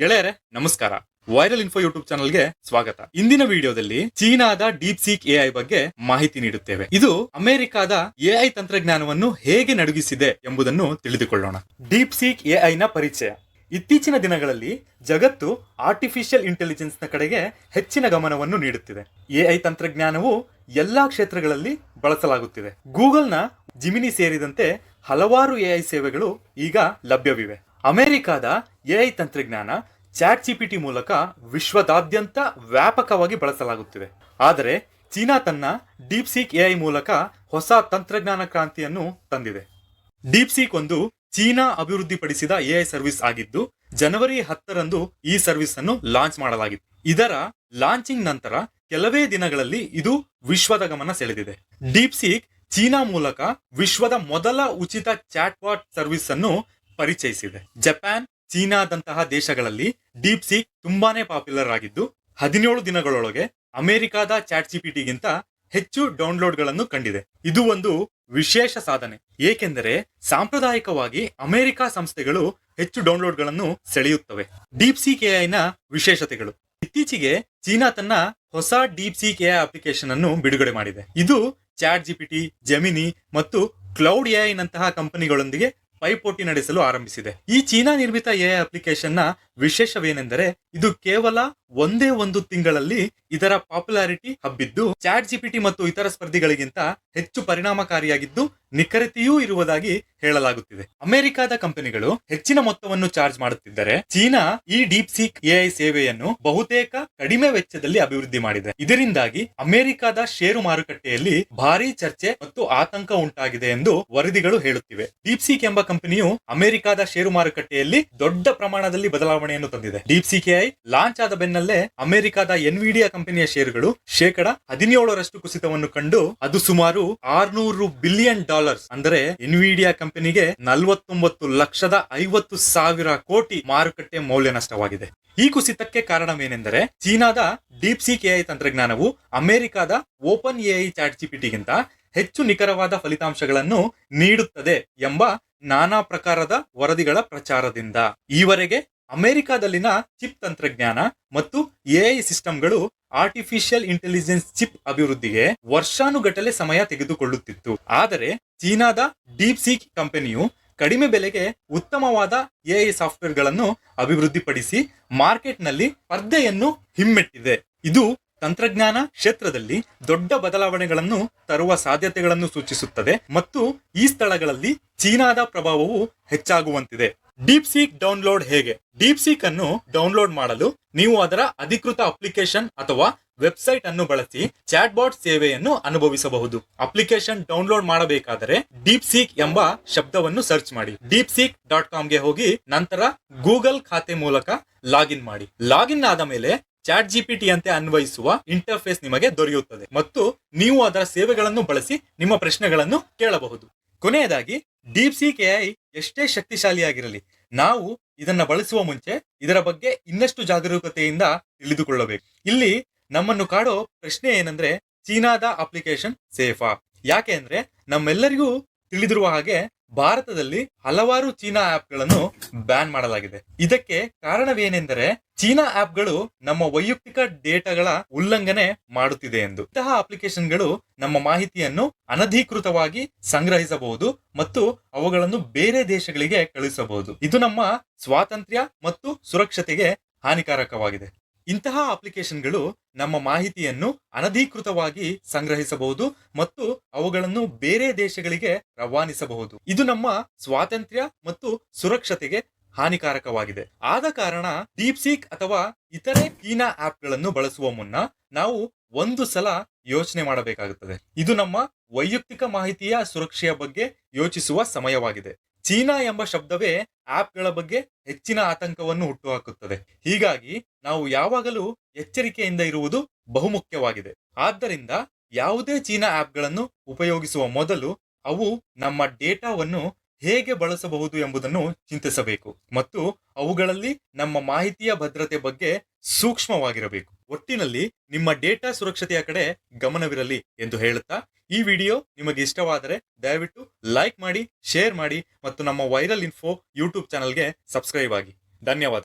ಗೆಳೆಯರೆ, ನಮಸ್ಕಾರ. Viral info YouTube ಚಾನಲ್ಗೆ ಸ್ವಾಗತ. ಇಂದಿನ ವಿಡಿಯೋದಲ್ಲಿ ಚೀನಾದ ಡೀಪ್ ಸೀಕ್ ಎಐ ಬಗ್ಗೆ ಮಾಹಿತಿ ನೀಡುತ್ತೇವೆ. ಇದು ಅಮೆರಿಕಾದ ಎಐ ತಂತ್ರಜ್ಞಾನವನ್ನು ಹೇಗೆ ನಡುಗಿಸಿದೆ ಎಂಬುದನ್ನು ತಿಳಿದುಕೊಳ್ಳೋಣ. ಡೀಪ್ ಸೀಕ್ ಎಐ ನ ಪರಿಚಯ. ಇತ್ತೀಚಿನ ದಿನಗಳಲ್ಲಿ ಜಗತ್ತು ಆರ್ಟಿಫಿಷಿಯಲ್ ಇಂಟೆಲಿಜೆನ್ಸ್ನ ಕಡೆಗೆ ಹೆಚ್ಚಿನ ಗಮನವನ್ನು ನೀಡುತ್ತಿದೆ. ಎಐ ತಂತ್ರಜ್ಞಾನವು ಎಲ್ಲಾ ಕ್ಷೇತ್ರಗಳಲ್ಲಿ ಬಳಸಲಾಗುತ್ತಿದೆ. ಗೂಗಲ್ನ ಜಿಮಿನಿ ಸೇರಿದಂತೆ ಹಲವಾರು ಎಐ ಸೇವೆಗಳು ಈಗ ಲಭ್ಯವಿವೆ. ಅಮೆರಿಕಾದ ಎಐ ತಂತ್ರಜ್ಞಾನ ಚಾಟ್ ಜಿಪಿಟಿ ಮೂಲಕ ವಿಶ್ವದಾದ್ಯಂತ ವ್ಯಾಪಕವಾಗಿ ಬಳಸಲಾಗುತ್ತಿದೆ. ಆದರೆ ಚೀನಾ ತನ್ನ ಡೀಪ್ ಸೀಕ್ ಎಐ ಮೂಲಕ ಹೊಸ ತಂತ್ರಜ್ಞಾನ ಕ್ರಾಂತಿಯನ್ನು ತಂದಿದೆ. ಡೀಪ್ ಸೀಕ್ ಒಂದು ಚೀನಾ ಅಭಿವೃದ್ಧಿಪಡಿಸಿದ ಎಐ ಸರ್ವಿಸ್ ಆಗಿದ್ದು, ಜನವರಿ ಹತ್ತರಂದು ಈ ಸರ್ವಿಸ್ ಅನ್ನು ಲಾಂಚ್ ಮಾಡಲಾಗಿತ್ತು. ಇದರ ಲಾಂಚಿಂಗ್ ನಂತರ ಕೆಲವೇ ದಿನಗಳಲ್ಲಿ ಇದು ವಿಶ್ವದ ಗಮನ ಸೆಳೆದಿದೆ. ಡೀಪ್ ಸೀಕ್ ಚೀನಾ ಮೂಲಕ ವಿಶ್ವದ ಮೊದಲ ಉಚಿತ ಚಾಟ್ವಾಟ್ ಸರ್ವಿಸ್ ಅನ್ನು ಪರಿಚಯಿಸಿದೆ. ಜಪಾನ್, ಚೀನಾದಂತಹ ದೇಶಗಳಲ್ಲಿ ಡೀಪ್ ಸೀಕ್ ತುಂಬಾನೇ ಪಾಪ್ಯುಲರ್ ಆಗಿದ್ದು, ಹದಿನೇಳು ದಿನಗಳೊಳಗೆ ಅಮೆರಿಕಾದ ಚಾಟ್ ಜಿಪಿಟಿಗಿಂತ ಹೆಚ್ಚು ಡೌನ್ಲೋಡ್ಗಳನ್ನು ಕಂಡಿದೆ. ಇದು ಒಂದು ವಿಶೇಷ ಸಾಧನೆ. ಏಕೆಂದರೆ, ಸಾಂಪ್ರದಾಯಿಕವಾಗಿ ಅಮೆರಿಕ ಸಂಸ್ಥೆಗಳು ಹೆಚ್ಚು ಡೌನ್ಲೋಡ್ಗಳನ್ನು ಸೆಳೆಯುತ್ತವೆ. ಡೀಪ್ ಸಿ ಕೆಐನ ವಿಶೇಷತೆಗಳು. ಇತ್ತೀಚೆಗೆ ಚೀನಾ ತನ್ನ ಹೊಸ ಡೀಪ್ ಸಿ ಕೆಐ ಅಪ್ಲಿಕೇಶನ್ ಅನ್ನು ಬಿಡುಗಡೆ ಮಾಡಿದೆ. ಇದು ಚಾಟ್ ಜಿಪಿಟಿ ಜೆಮಿನಿ ಮತ್ತು ಕ್ಲೌಡ್ ಎಐ ನಂತಹ ಕಂಪನಿಗಳೊಂದಿಗೆ ಪೈಪೋಟಿ ನಡೆಸಲು ಆರಂಭಿಸಿದೆ. ಈ ಚೀನಾ ನಿರ್ಮಿತ ಎಐ ಅಪ್ಲಿಕೇಶನ್ನ ವಿಶೇಷವೇನೆಂದರೆ ಇದು ಕೇವಲ ಒಂದೇ ಒಂದು ತಿಂಗಳಲ್ಲಿ ಇದರ ಪಾಪ್ಯುಲಾರಿಟಿ ಹಬ್ಬಿದ್ದು, ಚಾಟ್ ಜಿಪಿಟಿ ಮತ್ತು ಇತರ ಸ್ಪರ್ಧಿಗಳಿಗಿಂತ ಹೆಚ್ಚು ಪರಿಣಾಮಕಾರಿಯಾಗಿದ್ದು, ನಿಖರತೆಯೂ ಇರುವುದಾಗಿ ಹೇಳಲಾಗುತ್ತಿದೆ. ಅಮೆರಿಕದ ಕಂಪನಿಗಳು ಹೆಚ್ಚಿನ ಮೊತ್ತವನ್ನು ಚಾರ್ಜ್ ಮಾಡುತ್ತಿದ್ದರೆ, ಚೀನಾ ಈ ಡೀಪ್ ಸೀಕ್ ಎಐ ಸೇವೆಯನ್ನು ಬಹುತೇಕ ಕಡಿಮೆ ವೆಚ್ಚದಲ್ಲಿ ಅಭಿವೃದ್ಧಿ ಮಾಡಿದೆ. ಇದರಿಂದಾಗಿ ಅಮೆರಿಕದ ಷೇರು ಮಾರುಕಟ್ಟೆಯಲ್ಲಿ ಭಾರೀ ಚರ್ಚೆ ಮತ್ತು ಆತಂಕ ಉಂಟಾಗಿದೆ ಎಂದು ವರದಿಗಳು ಹೇಳುತ್ತಿವೆ. ಡೀಪ್ ಸೀಕ್ ಎಂಬ ಕಂಪನಿಯು ಅಮೆರಿಕದ ಷೇರು ಮಾರುಕಟ್ಟೆಯಲ್ಲಿ ದೊಡ್ಡ ಪ್ರಮಾಣದಲ್ಲಿ ಬದಲಾವಣೆಯನ್ನು ತಂದಿದೆ. ಡೀಪ್ ಸೀಕ್ ಲಾಂಚ್ ಆದ ಬೆನ್ನಲ್ಲೇ ಅಮೆರಿಕದ ಎನ್ವಿಡಿಯಾ ಕಂಪನಿಯ ಷೇರುಗಳು ಶೇಕಡ ಹದಿನೇಳರಷ್ಟು ಕುಸಿತವನ್ನು ಕಂಡು ಅದು ಸುಮಾರು ಆರ್ನೂರು ಬಿಲಿಯನ್ ಡಾಲರ್ಸ್ ಅಂದರೆ ಎನ್ವಿಡಿಯಾ ಕಂಪನಿಗೆ ನಲವತ್ತೊಂಬತ್ತು ಲಕ್ಷದ ಐವತ್ತು ಸಾವಿರ ಕೋಟಿ ಮಾರುಕಟ್ಟೆ ಮೌಲ್ಯ ನಷ್ಟವಾಗಿದೆ. ಈ ಕುಸಿತಕ್ಕೆ ಕಾರಣವೇನೆಂದರೆ ಚೀನಾದ ಡೀಪ್ ಸಿ ಕೆಐ ತಂತ್ರಜ್ಞಾನವು ಅಮೆರಿಕದ ಓಪನ್ ಎಐ ಚಾಟ್ ಜಿಪಿಟಿಗಿಂತ ಹೆಚ್ಚು ನಿಖರವಾದ ಫಲಿತಾಂಶಗಳನ್ನು ನೀಡುತ್ತದೆ ಎಂಬ ನಾನಾ ಪ್ರಕಾರದ ವರದಿಗಳ ಪ್ರಚಾರದಿಂದ. ಈವರೆಗೆ ಅಮೆರಿಕಾದಲ್ಲಿನ ಚಿಪ್ ತಂತ್ರಜ್ಞಾನ ಮತ್ತು ಎಐ ಸಿಸ್ಟಮ್ಗಳು ಆರ್ಟಿಫಿಷಿಯಲ್ ಇಂಟೆಲಿಜೆನ್ಸ್ ಚಿಪ್ ಅಭಿವೃದ್ಧಿಗೆ ವರ್ಷಾನುಗಟ್ಟಲೆ ಸಮಯ ತೆಗೆದುಕೊಳ್ಳುತ್ತಿತ್ತು. ಆದರೆ ಚೀನಾದ ಡೀಪ್ ಸೀಕ್ ಕಂಪನಿಯು ಕಡಿಮೆ ಬೆಲೆಗೆ ಉತ್ತಮವಾದ ಎಐ ಸಾಫ್ಟ್ವೇರ್ಗಳನ್ನು ಅಭಿವೃದ್ಧಿಪಡಿಸಿ ಮಾರ್ಕೆಟ್ನಲ್ಲಿ ಸ್ಪರ್ಧೆಯನ್ನು ಹಿಮ್ಮೆಟ್ಟಿದೆ. ಇದು ತಂತ್ರಜ್ಞಾನ ಕ್ಷೇತ್ರದಲ್ಲಿ ದೊಡ್ಡ ಬದಲಾವಣೆಗಳನ್ನು ತರುವ ಸಾಧ್ಯತೆಗಳನ್ನು ಸೂಚಿಸುತ್ತದೆ ಮತ್ತು ಈ ಸ್ಥಳಗಳಲ್ಲಿ ಚೀನಾದ ಪ್ರಭಾವವು ಹೆಚ್ಚಾಗುವಂತಿದೆ. ಡೀಪ್ ಸೀಕ್ ಡೌನ್ಲೋಡ್ ಹೇಗೆ? ಡೀಪ್ ಸೀಕ್ ಅನ್ನು ಡೌನ್ಲೋಡ್ ಮಾಡಲು ನೀವು ಅದರ ಅಧಿಕೃತ ಅಪ್ಲಿಕೇಶನ್ ಅಥವಾ ವೆಬ್ಸೈಟ್ ಅನ್ನು ಬಳಸಿ ಚಾಟ್ ಬಾಟ್ ಸೇವೆಯನ್ನು ಅನುಭವಿಸಬಹುದು. ಅಪ್ಲಿಕೇಶನ್ ಡೌನ್ಲೋಡ್ ಮಾಡಬೇಕಾದರೆ ಡೀಪ್ ಸೀಕ್ ಎಂಬ ಶಬ್ದವನ್ನು ಸರ್ಚ್ ಮಾಡಿ. ಡೀಪ್ ಸೀಕ್ ಡಾಟ್ ಕಾಮ್ಗೆ ಹೋಗಿ ನಂತರ ಗೂಗಲ್ ಖಾತೆ ಮೂಲಕ ಲಾಗಿನ್ ಮಾಡಿ. ಲಾಗಿನ್ ಆದ ಮೇಲೆ ಚಾಟ್ ಜಿಪಿಟಿ ಅಂತೆ ಅನ್ವಯಿಸುವ ಇಂಟರ್ಫೇಸ್ ನಿಮಗೆ ದೊರೆಯುತ್ತದೆ ಮತ್ತು ನೀವು ಅದರ ಸೇವೆಗಳನ್ನು ಬಳಸಿ ನಿಮ್ಮ ಪ್ರಶ್ನೆಗಳನ್ನು ಕೇಳಬಹುದು. ಕೊನೆಯದಾಗಿ ಡೀಪ್ ಸೀಕ್ ಎಐ ಎಷ್ಟೇ ಶಕ್ತಿಶಾಲಿಯಾಗಿರಲಿ, ನಾವು ಇದನ್ನ ಬಳಸುವ ಮುಂಚೆ ಇದರ ಬಗ್ಗೆ ಇನ್ನಷ್ಟು ಜಾಗರೂಕತೆಯಿಂದ ತಿಳಿದುಕೊಳ್ಳಬೇಕು. ಇಲ್ಲಿ ನಮ್ಮನ್ನು ಕಾಡೋ ಪ್ರಶ್ನೆ ಏನಂದ್ರೆ, ಚೀನಾದ ಅಪ್ಲಿಕೇಶನ್ ಸೇಫಾ? ಯಾಕೆ ಅಂದ್ರೆ, ನಮ್ಮೆಲ್ಲರಿಗೂ ತಿಳಿದಿರುವ ಹಾಗೆ ಭಾರತದಲ್ಲಿ ಹಲವಾರು ಚೀನಾ ಆ್ಯಪ್ಗಳನ್ನು ಬ್ಯಾನ್ ಮಾಡಲಾಗಿದೆ. ಇದಕ್ಕೆ ಕಾರಣವೇನೆಂದರೆ ಚೀನಾ ಆಪ್ಗಳು ನಮ್ಮ ವೈಯಕ್ತಿಕ ಡೇಟಾಗಳ ಉಲ್ಲಂಘನೆ ಮಾಡುತ್ತಿದೆ ಎಂದು. ಇಂತಹ ಅಪ್ಲಿಕೇಶನ್ಗಳು ನಮ್ಮ ಮಾಹಿತಿಯನ್ನು ಅನಧಿಕೃತವಾಗಿ ಸಂಗ್ರಹಿಸಬಹುದು ಮತ್ತು ಅವುಗಳನ್ನು ಬೇರೆ ದೇಶಗಳಿಗೆ ಕಳುಹಿಸಬಹುದು ಇದು ನಮ್ಮ ಸ್ವಾತಂತ್ರ್ಯ ಮತ್ತು ಸುರಕ್ಷತೆಗೆ ಹಾನಿಕಾರಕವಾಗಿದೆ. ಇಂತಹ ಅಪ್ಲಿಕೇಶನ್ಗಳು ನಮ್ಮ ಮಾಹಿತಿಯನ್ನು ಅನಧಿಕೃತವಾಗಿ ಸಂಗ್ರಹಿಸಬಹುದು ಮತ್ತು ಅವುಗಳನ್ನು ಬೇರೆ ದೇಶಗಳಿಗೆ ರವಾನಿಸಬಹುದು. ಇದು ನಮ್ಮ ಸ್ವಾತಂತ್ರ್ಯ ಮತ್ತು ಸುರಕ್ಷತೆಗೆ ಹಾನಿಕಾರಕವಾಗಿದೆ. ಆದ ಕಾರಣ ಡೀಪ್ ಅಥವಾ ಇತರೆ ಚೀನಾ ಆಪ್ಗಳನ್ನು ಬಳಸುವ ಮುನ್ನ ನಾವು ಒಂದು ಸಲ ಯೋಚನೆ ಮಾಡಬೇಕಾಗುತ್ತದೆ. ಇದು ನಮ್ಮ ವೈಯಕ್ತಿಕ ಮಾಹಿತಿಯ ಸುರಕ್ಷೆಯ ಬಗ್ಗೆ ಯೋಚಿಸುವ ಸಮಯವಾಗಿದೆ. ಚೀನಾ ಎಂಬ ಶಬ್ದವೇ ಆಪ್ಗಳ ಬಗ್ಗೆ ಹೆಚ್ಚಿನ ಆತಂಕವನ್ನು ಹುಟ್ಟುಹಾಕುತ್ತದೆ. ಹೀಗಾಗಿ ನಾವು ಯಾವಾಗಲೂ ಎಚ್ಚರಿಕೆಯಿಂದ ಇರುವುದು ಬಹುಮುಖ್ಯವಾಗಿದೆ. ಆದ್ದರಿಂದ ಯಾವುದೇ ಚೀನಾ ಆಪ್ಗಳನ್ನು ಉಪಯೋಗಿಸುವ ಮೊದಲು ಅವು ನಮ್ಮ ಡೇಟಾವನ್ನು ಹೇಗೆ ಬಳಸಬಹುದು ಎಂಬುದನ್ನು ಚಿಂತಿಸಬೇಕು. ಮತ್ತು ಅವುಗಳಲ್ಲಿ ನಮ್ಮ ಮಾಹಿತಿಯ ಭದ್ರತೆ ಬಗ್ಗೆ ಸೂಕ್ಷ್ಮವಾಗಿರಬೇಕು. ಒಟ್ಟಿನಲ್ಲಿ ನಿಮ್ಮ ಡೇಟಾ ಸುರಕ್ಷತೆಯ ಕಡೆ ಗಮನವಿರಲಿ ಎಂದು ಹೇಳುತ್ತಾ, ಈ ವಿಡಿಯೋ ನಿಮಗೆ ಇಷ್ಟವಾದರೆ ದಯವಿಟ್ಟು ಲೈಕ್ ಮಾಡಿ, ಶೇರ್ ಮಾಡಿ ಮತ್ತು ನಮ್ಮ ವೈರಲ್ ಇನ್ಫೋ ಯೂಟ್ಯೂಬ್ ಚಾನಲ್ಗೆ ಸಬ್ಸ್ಕ್ರೈಬ್ ಆಗಿ. ಧನ್ಯವಾದ.